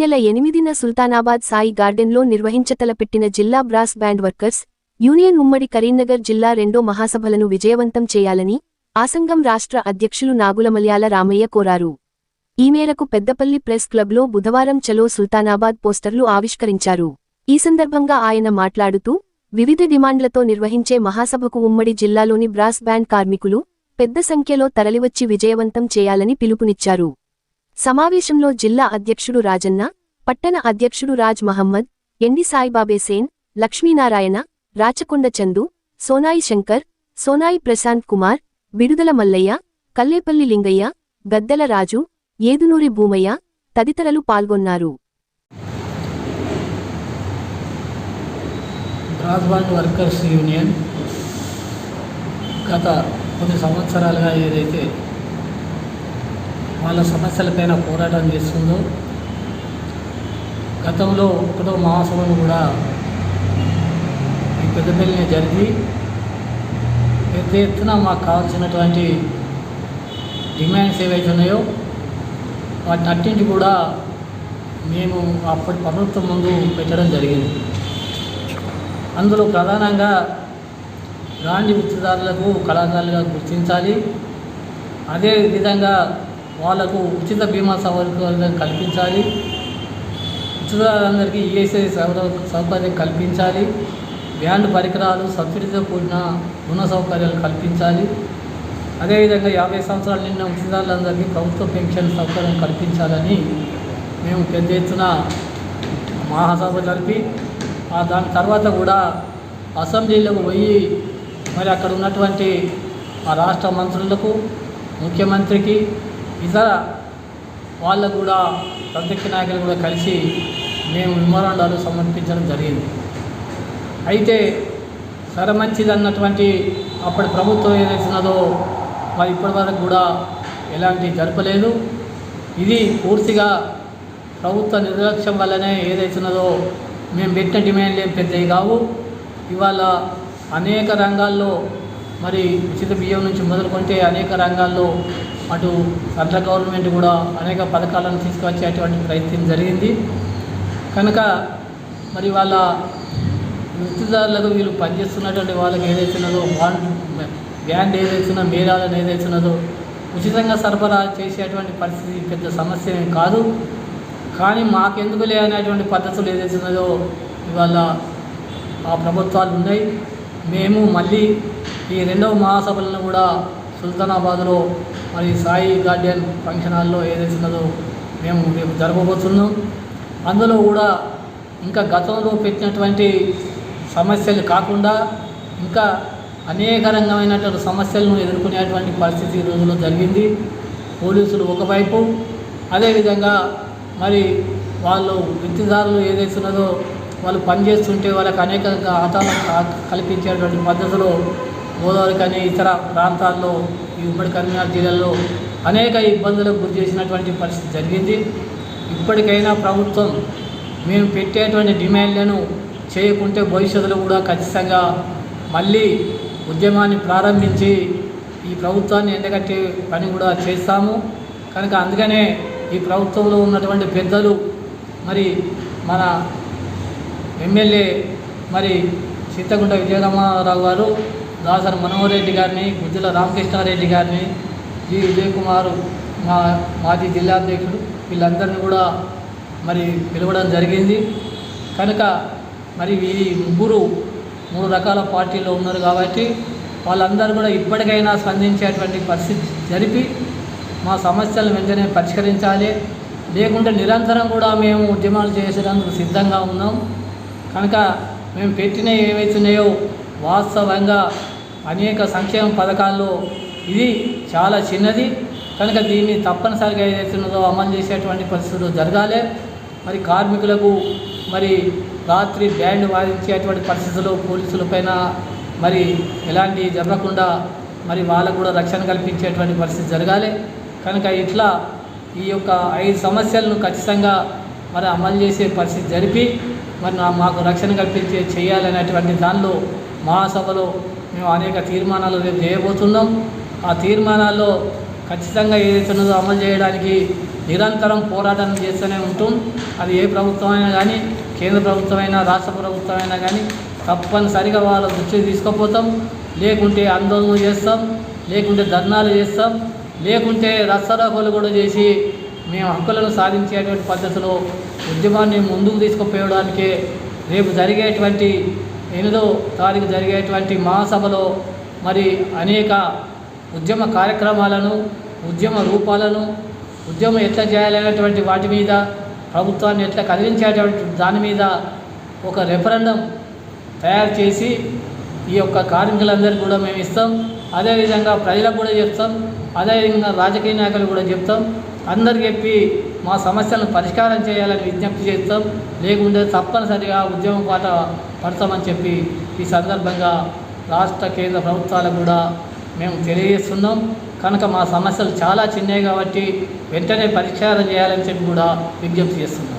నెల ఎనిమిదిన సుల్తానాబాద్ సాయి గార్డెన్లో నిర్వహించతలపెట్టిన జిల్లా బ్రాస్ బ్యాండ్ వర్కర్స్ యూనియన్ ఉమ్మడి కరీంనగర్ జిల్లా రెండో మహాసభలను విజయవంతం చేయాలని ఆసంగం రాష్ట్ర అధ్యక్షులు నాగులమల్యాల రామయ్య కోరారు. ఈ మేరకు పెద్దపల్లి ప్రెస్ క్లబ్లో బుధవారం చలో సుల్తానాబాద్ పోస్టర్లు ఆవిష్కరించారు. ఈ సందర్భంగా ఆయన మాట్లాడుతూ వివిధ డిమాండ్లతో నిర్వహించే మహాసభకు ఉమ్మడి జిల్లాలోని బ్రాస్ బ్యాండ్ కార్మికులు పెద్ద సంఖ్యలో తరలివచ్చి విజయవంతం చేయాలని పిలుపునిచ్చారు. సమావేశంలో జిల్లా అధ్యక్షుడు రాజన్న పట్టణ అధ్యక్షుడు రాజ్ మహమ్మద్ ఎండి సాయిబాబేసేన్ లక్ష్మీనారాయణ రాచకొండ చందు సోనాయి శంకర్ సోనాయి ప్రశాంత్ కుమార్ బిడుదల మల్లయ్య కల్లేపల్లి లింగయ్య గద్దెల రాజు ఏదునూరి భూమయ్య తదితరులు పాల్గొన్నారు. బ్రాడ్బ్యాండ్ వర్కర్స్ యూనియన్ గత కొన్ని సంవత్సరాలుగా ఏదైతే వాళ్ళ సమస్యలపైన పోరాటం చేస్తుందో గతంలో ఒకటో మహాసభను కూడా ఈ పెద్దపల్లిని జరిగి పెద్ద ఎత్తున మాకు కావాల్సినటువంటి డిమాండ్స్ ఏవైతే ఉన్నాయో వాటి అట్టింటి కూడా మేము అప్పటి ప్రభుత్వం ముందు పెట్టడం జరిగింది. అందులో ప్రధానంగా గాంధీ వృత్తిదారులకు కళాకారులుగా గుర్తించాలి. అదే విధంగా వాళ్ళకు ఉచిత బీమా సౌకర్యాలు కల్పించాలి. మత్స్యదారులందరికీ ఈఎస్ఐ సౌకర్యం కల్పించాలి. బ్యాండ్ పరికరాలు సబ్సిడీతో కూడిన రుణ సౌకర్యాలు కల్పించాలి. అదేవిధంగా యాభై సంవత్సరాలు నిన్న మత్స్యదారులందరికీ ప్రభుత్వ పెన్షన్ సౌకర్యం కల్పించాలని మేము పెద్ద ఎత్తున మహాసభ జరిపి దాని తర్వాత కూడా అసెంబ్లీలోకి పోయి మరి అక్కడ ఉన్నటువంటి ఆ రాష్ట్ర మంత్రులకు ముఖ్యమంత్రికి ఇతర వాళ్ళకు కూడా ప్రత్యక్ష నాయకులు కూడా కలిసి మేము మెమోరాండాలు సమర్పించడం జరిగింది. అయితే సరే మంచిది అన్నటువంటి అప్పటి ప్రభుత్వం ఏదైతున్నదో మరి ఇప్పటి వరకు కూడా ఎలాంటి జరపలేదు. ఇది పూర్తిగా ప్రభుత్వ నిర్లక్ష్యం వల్లనే ఏదైతున్నదో మేము పెట్టిన డిమాండ్లు ఏం పెద్దవి కావు. ఇవాళ అనేక రంగాల్లో మరి ఉచిత బియ్యం నుంచి మొదలుకొంటే అనేక రంగాల్లో అటు సెంట్రల్ గవర్నమెంట్ కూడా అనేక పథకాలను తీసుకొచ్చేటువంటి ప్రయత్నం జరిగింది. కనుక మరి వాళ్ళ వృత్తిదారులకు వీళ్ళు పనిచేస్తున్నటువంటి వాళ్ళకి ఏదైతున్నదో బాండ్ బ్యాండ్ ఏదైతున్నా మేళాలను ఏదైతున్నదో ఉచితంగా సరఫరా చేసేటువంటి పరిస్థితి పెద్ద సమస్య కాదు. కానీ మాకెందుకులే అనేటువంటి పద్ధతులు ఏదైతే ఉన్నదో ఇవాళ ఆ ప్రభుత్వాలు ఉన్నాయి. మేము మళ్ళీ ఈ రెండవ మహాసభలను కూడా సుల్తానాబాద్లో మరి సాయి గార్డెన్ ఫంక్షన్ హాల్లో ఏదైతే ఉన్నదో మేము రేపు జరపబోతున్నాం. అందులో కూడా ఇంకా గతంలో పెట్టినటువంటి సమస్యలు కాకుండా ఇంకా అనేక రకమైనటువంటి సమస్యలను ఎదుర్కొనేటువంటి పరిస్థితి ఈ రోజుల్లో జరిగింది. పోలీసులు ఒకవైపు అదేవిధంగా మరి వాళ్ళు వృత్తిదారులు ఏదైతే ఉన్నదో వాళ్ళు పనిచేస్తుంటే వాళ్ళకి అనేక ఆటాలు కల్పించేటువంటి పద్ధతిలో గోదావరి కానీ ఇతర ప్రాంతాల్లో ఈ ఉమ్మడి కరీంనగర్ జిల్లాలో అనేక ఇబ్బందులకు గురి చేసినటువంటి పరిస్థితి జరిగింది. ఇప్పటికైనా ప్రభుత్వం మేము పెట్టేటువంటి డిమాండ్లను చేయకుంటే భవిష్యత్తులో కూడా ఖచ్చితంగా మళ్ళీ ఉద్యమాన్ని ప్రారంభించి ఈ ప్రభుత్వాన్ని ఎండగట్టే పని కూడా చేస్తాము. కనుక అందుకనే ఈ ప్రభుత్వంలో ఉన్నటువంటి పెద్దలు మరి మన ఎమ్మెల్యే మరి సీతగుంట విజయరామారావు గారు దాసరి మనోహర్ రెడ్డి గారిని గుజ్జల రామకృష్ణారెడ్డి గారిని జి. విజయ్ కుమార్ మా మాజీ జిల్లా అధ్యక్షుడు వీళ్ళందరినీ కూడా మరి పిలవడం జరిగింది. కనుక మరి ఈ ముగ్గురు మూడు రకాల పార్టీలో ఉన్నారు కాబట్టి వాళ్ళందరూ కూడా ఇప్పటికైనా స్పందించేటువంటి పరిస్థితి జరిపి మా సమస్యలను వెంటనే పరిష్కరించాలి. లేకుంటే నిరంతరం కూడా మేము ఉద్యమాలు చేసేందుకు సిద్ధంగా ఉన్నాం. కనుక మేము పెట్టిన ఏవైతున్నాయో వాస్తవంగా అనేక సంక్షేమ పథకాల్లో ఇది చాలా చిన్నది. కనుక దీన్ని తప్పనిసరిగా ఏదైతున్నదో అమలు చేసేటువంటి పరిస్థితులు జరగాలి. మరి కార్మికులకు మరి రాత్రి బ్యాండ్ వాదించేటువంటి పరిస్థితులు పోలీసుల పైన మరి ఎలాంటి జరగకుండా మరి వాళ్ళకు కూడా రక్షణ కల్పించేటువంటి పరిస్థితి జరగాలి. కనుక ఇట్లా ఈ యొక్క ఐదు సమస్యలను ఖచ్చితంగా మరి అమలు చేసే పరిస్థితి జరిపి మరి నా- మాకు రక్షణ కల్పించే చేయాలనేటువంటి దానిలో మహాసభలో మేము అనేక తీర్మానాలు రేపు చేయబోతున్నాం. ఆ తీర్మానాల్లో ఖచ్చితంగా ఏదైతే ఉన్నదో అమలు చేయడానికి నిరంతరం పోరాటం చేస్తూనే ఉంటాం అది ఏ ప్రభుత్వం అయినా కానీ కేంద్ర ప్రభుత్వమైనా రాష్ట్ర ప్రభుత్వమైనా కానీ తప్పనిసరిగా వాళ్ళ దృష్టికి తీసుకుపోతాం. లేకుంటే ఆందోళన చేస్తాం లేకుంటే ధర్నాలు చేస్తాం లేకుంటే రస్తరాకోలు కూడా చేసి మేము హక్కులను సాధించేటువంటి పద్ధతిలో ఉద్యమాన్ని ముందుకు తీసుకుపోయడానికే రేపు జరిగేటువంటి ఎనిమిదో తారీఖు జరిగేటువంటి మహాసభలో మరి అనేక ఉద్యమ కార్యక్రమాలను ఉద్యమ రూపాలను ఉద్యమం ఎట్లా చేయాలనేటువంటి వాటి మీద ప్రభుత్వాన్ని ఎట్లా కదిలించేటువంటి దాని మీద ఒక రెఫరెండం తయారు చేసి ఈ యొక్క కార్మికులందరికీ కూడా మేము ఇస్తాం. అదేవిధంగా ప్రజలకు కూడా చెప్తాం. అదేవిధంగా రాజకీయ నాయకులు కూడా చెప్తాం. అందరికి చెప్పి మా సమస్యలను పరిష్కారం చేయాలని విజ్ఞప్తి చేస్తాం. లేకుంటే తప్పనిసరిగా ఉద్యమం పాట పడతామని చెప్పి ఈ సందర్భంగా రాష్ట్ర కేంద్ర ప్రభుత్వాలకు కూడా మేము తెలియజేస్తున్నాం. కనుక మా సమస్యలు చాలా చిన్నవి కాబట్టి వెంటనే పరిష్కారం చేయాలని చెప్పి కూడా విజ్ఞప్తి చేస్తున్నాం.